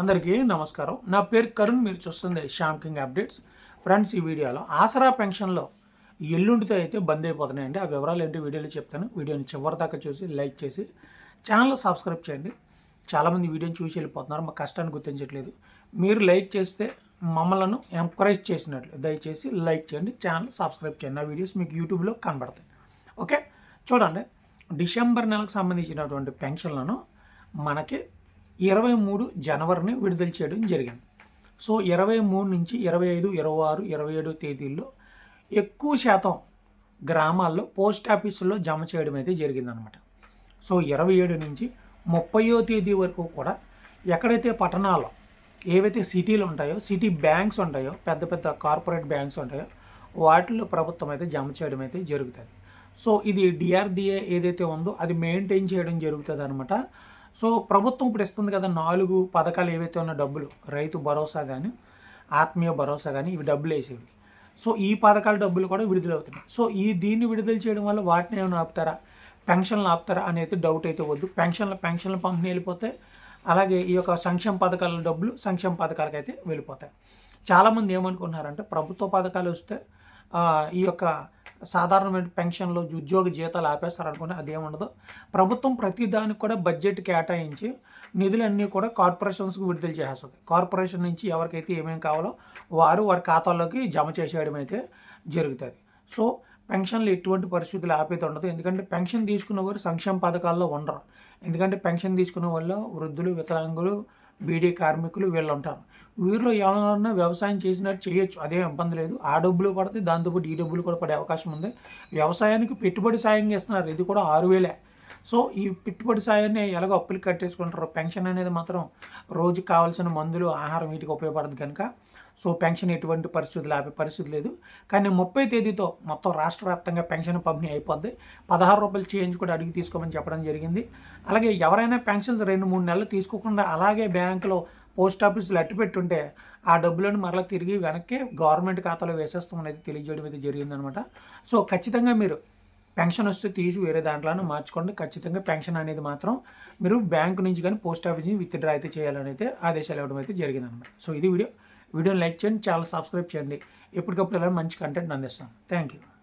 అందరికీ నమస్కారం. నా పేరు కరుణ్ మీరు చూస్తుంది శ్యామ్ కింగ్ అప్డేట్స్. ఫ్రెండ్స్ ఈ వీడియోలో ఆసరా పెన్షన్లో ఎల్లుండితో అయితే బంద్ అయిపోతున్నాయండి. ఆ వివరాలు ఏంటి వీడియోలో చెప్తాను. వీడియోని చివరి దాకా చూసి లైక్ చేసి ఛానల్ సబ్స్క్రైబ్ చేయండి. చాలామంది వీడియోని చూసి వెళ్ళిపోతున్నారు. మా కష్టాన్ని గుర్తించట్లేదు. మీరు లైక్ చేస్తే మమ్మల్ని ఎంకరేజ్ చేసినట్లు. దయచేసి లైక్ చేయండి ఛానల్ సబ్స్క్రైబ్ చేయండి. ఆ వీడియోస్ మీకు యూట్యూబ్లో కనబడతాయి. ఓకే? చూడండి. డిసెంబర్ నెలకు సంబంధించినటువంటి పెన్షన్లను మనకి ఇరవై మూడు జనవరిని విడుదల చేయడం జరిగింది. సో ఇరవై మూడు నుంచి ఇరవై ఐదు ఇరవై ఆరు ఇరవై ఏడు తేదీల్లో ఎక్కువ శాతం గ్రామాల్లో పోస్ట్ ఆఫీసుల్లో జమ చేయడం అయితే జరిగిందనమాట. సో ఇరవై ఏడు నుంచి ముప్పయో తేదీ వరకు కూడా ఎక్కడైతే పట్టణాల్లో ఏవైతే సిటీలు ఉంటాయో సిటీ బ్యాంక్స్ ఉంటాయో పెద్ద పెద్ద కార్పొరేట్ బ్యాంక్స్ ఉంటాయో వాటిల్లో ప్రభుత్వం అయితే జమ చేయడం అయితే జరుగుతుంది. సో ఇది డిఆర్డిఏ ఏదైతే ఉందో అది మెయింటైన్ చేయడం జరుగుతుంది అనమాట. సో ప్రభుత్వం ఇప్పుడు ఇస్తుంది కదా నాలుగు పథకాలు ఏవైతే ఉన్న డబ్బులు రైతు భరోసా కానీ ఆత్మీయ భరోసా కానీ ఇవి డబ్బులు వేసేవి. సో ఈ పథకాల డబ్బులు కూడా విడుదలవుతున్నాయి. సో ఈ దీన్ని విడుదల చేయడం వల్ల వాటిని ఏమైనా ఆపుతారా? పెన్షన్లు ఆపుతారా అనేది డౌట్ అయితే వద్దు. పెన్షన్ల పెన్షన్ల పంపిణీ వెళ్ళిపోతే అలాగే ఈ యొక్క సంక్షేమ పథకాల డబ్బులు సంక్షేమ పథకాలకు అయితే వెళ్ళిపోతాయి. చాలామంది ఏమనుకుంటున్నారంటే ప్రభుత్వ పథకాలు వస్తే ఈ యొక్క సాధారణమైన పెన్షన్లు ఉద్యోగ జీతాలు ఆపేస్తారు అనుకుని ఉండదు ప్రభుత్వం ప్రతి దానికి కూడా బడ్జెట్ కేటాయించి నిధులన్నీ కూడా కార్పొరేషన్స్కి విడుదల చేస్తుంది కార్పొరేషన్ నుంచి ఎవరికైతే ఏమేమి కావాలో వారు వారి ఖాతాల్లోకి జమ చేసేయడం అయితే జరుగుతుంది. సో పెన్షన్లు ఎటువంటి పరిస్థితులు ఆపేత ఉండదు. ఎందుకంటే పెన్షన్ తీసుకున్న వారు సంక్షేమ పథకాల్లో ఉండరు. ఎందుకంటే పెన్షన్ తీసుకున్న వాళ్ళు వృద్ధులు వికలాంగులు బీడీ కార్మికులు వీళ్ళు ఉంటారు వీరిలో ఎవరైనా వ్యవసాయం చేసినట్టు చేయొచ్చు అదే ఇబ్బంది లేదు. ఆ డబ్బులు పడితే దాంతోపాటు ఈ డబ్బులు కూడా పడే అవకాశం ఉంది. వ్యవసాయానికి పెట్టుబడి సాయం చేస్తున్నారు. ఇది కూడా ఆరు వేలే. సో ఈ పెట్టుబడి సాయాన్ని ఎలాగో అప్పులు కట్టేసుకుంటారు పెన్షన్ అనేది మాత్రం రోజు కావాల్సిన మందులు ఆహారం వీటికి ఉపయోగపడదు కనుక. సో పెన్షన్ ఎటువంటి పరిస్థితులు ఆపే పరిస్థితి లేదు. కానీ ముప్పై తేదీతో మొత్తం రాష్ట్ర వ్యాప్తంగా పెన్షన్ పంపిణీ అయిపోద్ది. పదహారు రూపాయలు చేంజ్ కూడా అడిగి తీసుకోమని చెప్పడం జరిగింది. అలాగే ఎవరైనా పెన్షన్స్ రెండు మూడు నెలలు తీసుకోకుండా అలాగే బ్యాంకులో పోస్ట్ ఆఫీసులు అట్టు పెట్టుంటే ఆ డబ్బులను మరలా తిరిగి వెనక్కి గవర్నమెంట్ ఖాతాలో వేసేస్తామని అయితే తెలియజేయడం అయితే జరిగిందనమాట. సో ఖచ్చితంగా మీరు పెన్షన్ వస్తే తీసి వేరే దాంట్లోనే మార్చుకోండి. ఖచ్చితంగా పెన్షన్ అనేది మాత్రం మీరు బ్యాంకు నుంచి కానీ పోస్ట్ ఆఫీస్ నుంచి విత్డ్రా అయితే చేయాలని అయితే ఆదేశాలు ఇవ్వడం అయితే జరిగిందనమాట సో ఇది వీడియో. వీడియోని లైక్ చేయండి చాలా సబ్స్క్రైబ్ చేయండి. ఎప్పటికప్పుడు ఇలా మంచి కంటెంట్ అందిస్తాను థ్యాంక్ యూ